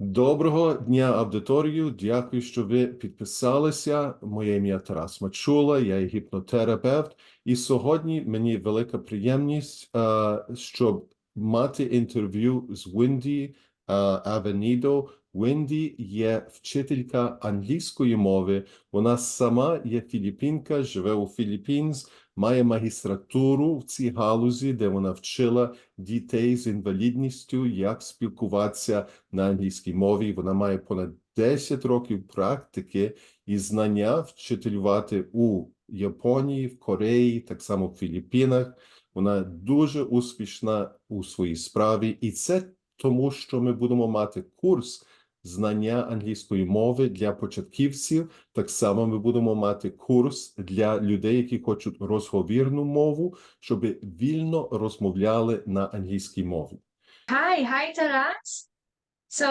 Доброго дня, аудиторію. Дякую, що ви підписалися. Моє ім'я Тарас Мачула, я є гіпнотерапевт. І сьогодні мені велика приємність, е, щоб мати інтерв'ю з Венді е, Авенідо. Венді є вчителька англійської мови. Вона сама є філіппінка, живе у Філіппінс, має магістратуру в цій галузі, де вона вчила дітей з інвалідністю, як спілкуватися на англійській мові. Вона має понад 10 років практики і знання вчителювати у Японії, в Кореї, так само в Філіппінах. Вона дуже успішна у своїй справі, і це тому, що ми будемо мати курс знання англійської мови для початківців. Так само ми будемо мати курс для людей, які хочуть розговірну мову, щоб вільно розмовляли на англійській мові. Hi, hi, Taras. So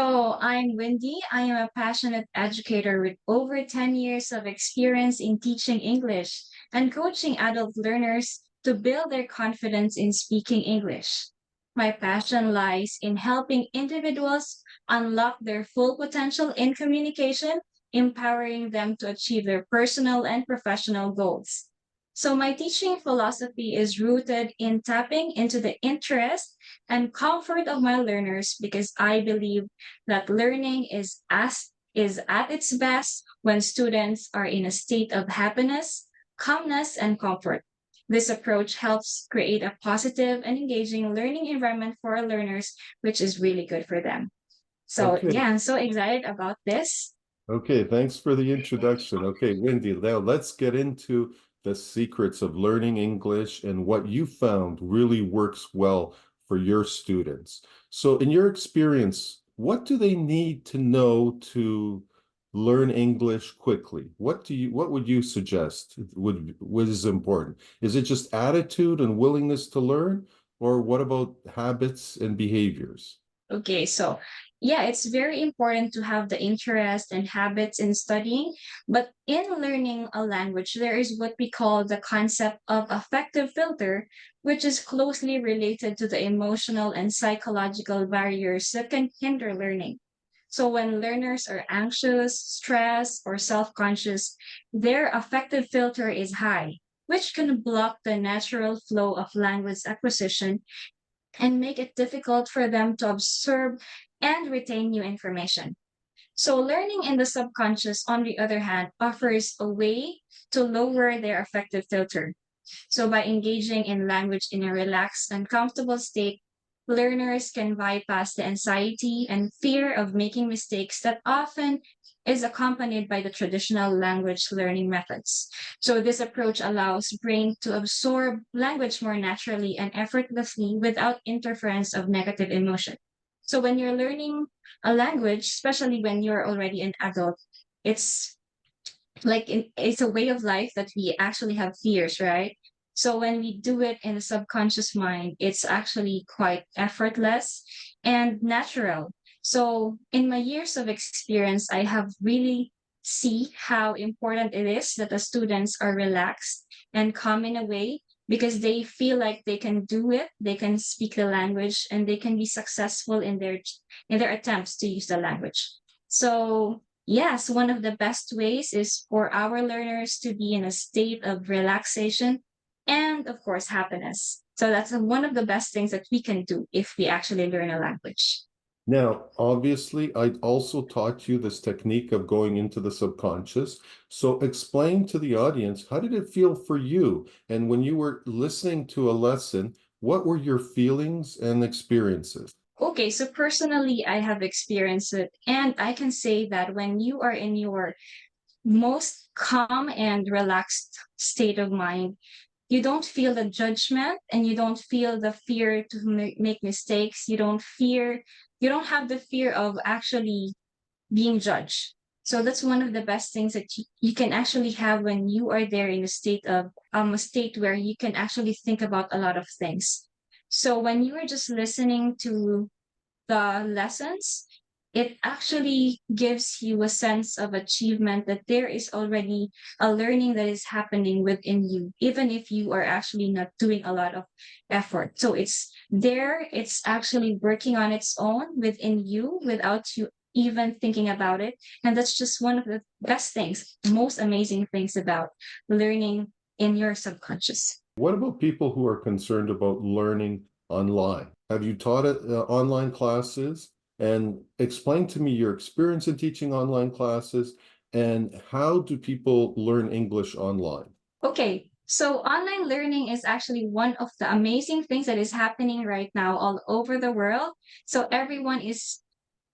I'm Wendy. I am a passionate educator with over 10 years of experience in teaching English and coaching adult learners to build their confidence in speaking English. My passion lies in helping individuals unlock their full potential in communication, empowering them to achieve their personal and professional goals. So my teaching philosophy is rooted in tapping into the interest and comfort of my learners because I believe that learning is as is at its best when students are in a state of happiness, calmness, and comfort. This approach helps create a positive and engaging learning environment for our learners, which is really good for them. So Okay. yeah, I'm so excited about this. Okay, thanks for the introduction. Okay, Wendy, now let's get into the secrets of learning English and what you found really works well for your students. So, in your experience, what do they need to know to learn English quickly? What do you what would you suggest would what is important? Is it just attitude and willingness to learn or what about habits and behaviors? Okay, so yeah, it's very important to have the interest and habits in studying, but in learning a language, there is what we call the concept of affective filter, which is closely related to the emotional and psychological barriers that can hinder learning. So when learners are anxious, stressed, or self-conscious, their affective filter is high, which can block the natural flow of language acquisition and make it difficult for them to absorb and retain new information. So, learning in the subconscious, on the other hand, offers a way to lower their affective filter. So, by engaging in language in a relaxed and comfortable state, learners can bypass the anxiety and fear of making mistakes that often is accompanied by the traditional language learning methods. So this approach allows brain to absorb language more naturally and effortlessly without interference of negative emotion. So when you're learning a language, especially when you're already an adult, it's like in, it's a way of life that we actually have fears, right? So when we do it in the subconscious mind, it's actually quite effortless and natural. So in my years of experience, I have really see how important it is that the students are relaxed and calm in a way because they feel like they can do it, they can speak the language, and they can be successful in their in their attempts to use the language. So yes, one of the best ways is for our learners to be in a state of relaxation and of course happiness. So that's one of the best things that we can do if we actually learn a language. Now, obviously, I also taught you this technique of going into the subconscious. So, explain to the audience how did it feel for you? And when you were listening to a lesson, what were your feelings and experiences? Okay, so personally, I have experienced it, and I can say that when you are in your most calm and relaxed state of mind, you don't feel the judgment and you don't feel the fear to ma- make mistakes. You don't fear, you don't have the fear of actually being judged. So that's one of the best things that you, you can actually have when you are there in a state of um a state where you can actually think about a lot of things. So when you are just listening to the lessons, it actually gives you a sense of achievement that there is already a learning that is happening within you, even if you are actually not doing a lot of effort. So it's there, it's actually working on its own within you without you even thinking about it. And that's just one of the best things, most amazing things about learning in your subconscious. What about people who are concerned about learning online? Have you taught uh, online classes? And explain to me your experience in teaching online classes and how do people learn English online? Okay, so online learning is actually one of the amazing things that is happening right now all over the world. So everyone is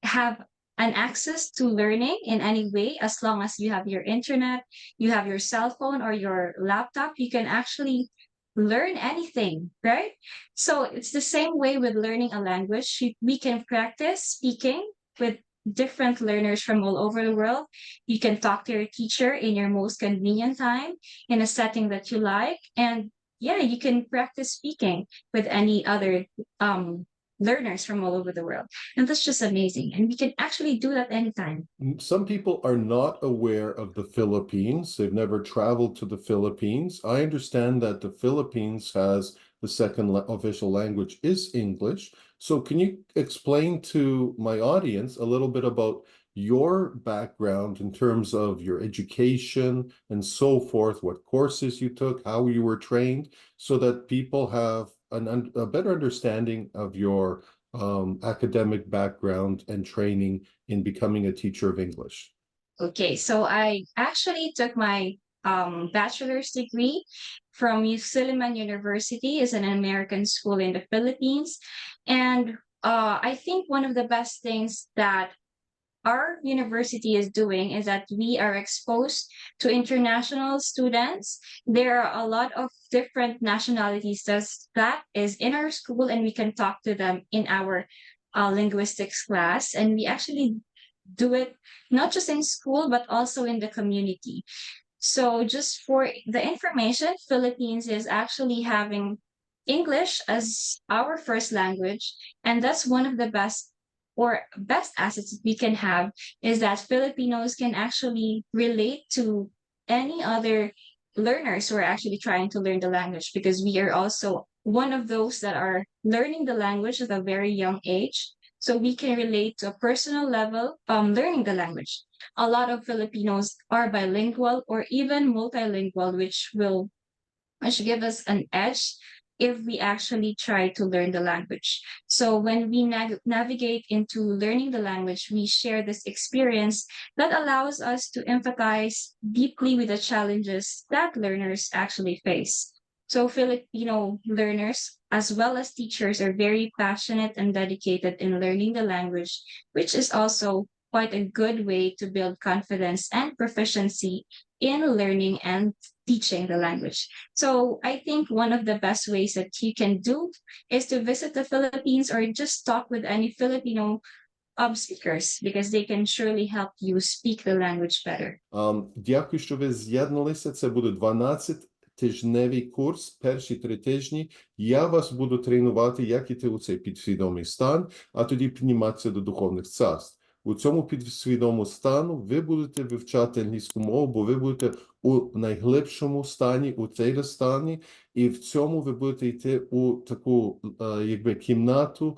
have an access to learning in any way as long as you have your internet, you have your cell phone or your laptop, you can actually learn anything, right? So it's the same way with learning a language. We can practice speaking with different learners from all over the world. You can talk to your teacher in your most convenient time in a setting that you like. And yeah, you can practice speaking with any other um learners from all over the world. And that's just amazing. And we can actually do that anytime. Mm, some people are not aware of the Philippines. They've never traveled to the Philippines. I understand that the Philippines has the second official language is English. So can you explain to my audience a little bit about your background in terms of your education and so forth, what courses you took, how you were trained, so that people have an, un- a better understanding of your um, academic background and training in becoming a teacher of English. Okay, so I actually took my um bachelor's degree from Suleiman University is an American school in the Philippines. And uh I think one of the best things that our university is doing is that we are exposed to international students. There are a lot of different nationalities that is in our school and we can talk to them in our uh, linguistics class. And we actually do it not just in school, but also in the community. So just for the information, Philippines is actually having English as our first language, and that's one of the best or best assets we can have is that Filipinos can actually relate to any other learners who are actually trying to learn the language because we are also one of those that are learning the language at a very young age. So we can relate to a personal level um learning the language. A lot of Filipinos are bilingual or even multilingual, which will which give us an edge if we actually try to learn the language. So when we nav- navigate into learning the language, we share this experience that allows us to empathize deeply with the challenges that learners actually face. So Filipino learners, as well as teachers, are very passionate and dedicated in learning the language, which is also quite a good way to build confidence and proficiency in learning and teaching the language. So I think one of the best ways that you can do is to visit the Philippines or just talk with any Filipino um, speakers because they can surely help you speak the language better. Um, дякую, що ви з'єдналися. Це буде 12 тижневий курс. Перші три тижні я вас буду тренувати, як іти у цей підсвідомий стан, а тоді підніматися до духовних царств. У цьому підсвідомому стану ви будете вивчати англійську мову, бо ви будете у найглибшому стані, у цей стані, і в цьому ви будете йти у таку е, якби кімнату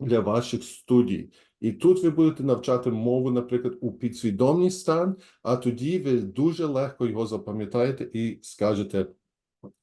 для ваших студій. І тут ви будете навчати мову, наприклад, у підсвідомий стан, а тоді ви дуже легко його запам'ятаєте і скажете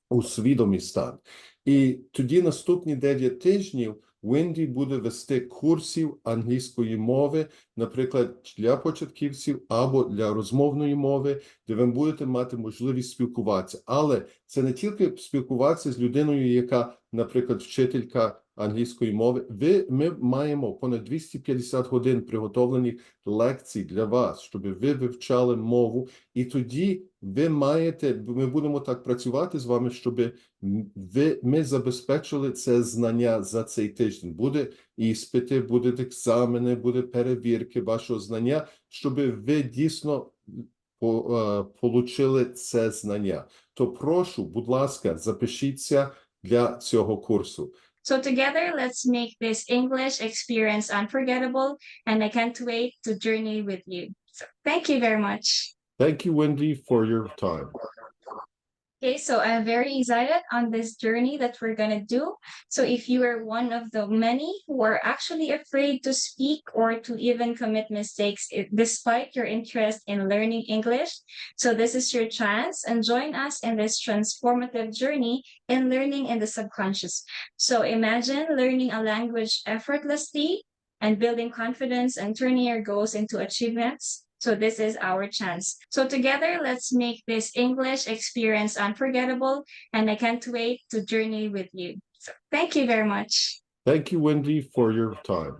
у свідомий стан. І тоді наступні 9 тижнів Венді буде вести курсів англійської мови, наприклад, для початківців або для розмовної мови, де ви будете мати можливість спілкуватися. Але це не тільки спілкуватися з людиною, яка, наприклад, вчителька англійської мови. Ви ми маємо понад 250 годин приготовлених лекцій для вас, щоб ви вивчали мову, і тоді ви маєте. Ми будемо так працювати з вами, щоб ви ми забезпечили це знання за цей тиждень. Буде іспити, будуть екзамени, буде перевірки вашого знання, щоб ви дійсно по, е, це знання. То прошу, будь ласка, запишіться для цього курсу. So together, let's make this English experience unforgettable, and I can't wait to journey with you. So thank you very much. Thank you, Wendy, for your time. Okay, so I'm very excited on this journey that we're gonna do. So if you are one of the many who are actually afraid to speak or to even commit mistakes despite your interest in learning English, so this is your chance and join us in this transformative journey in learning in the subconscious. So imagine learning a language effortlessly and building confidence and turning your goals into achievements. So this is our chance. So together, let's make this English experience unforgettable. And I can't wait to journey with you. So thank you very much. Thank you, Wendy, for your time.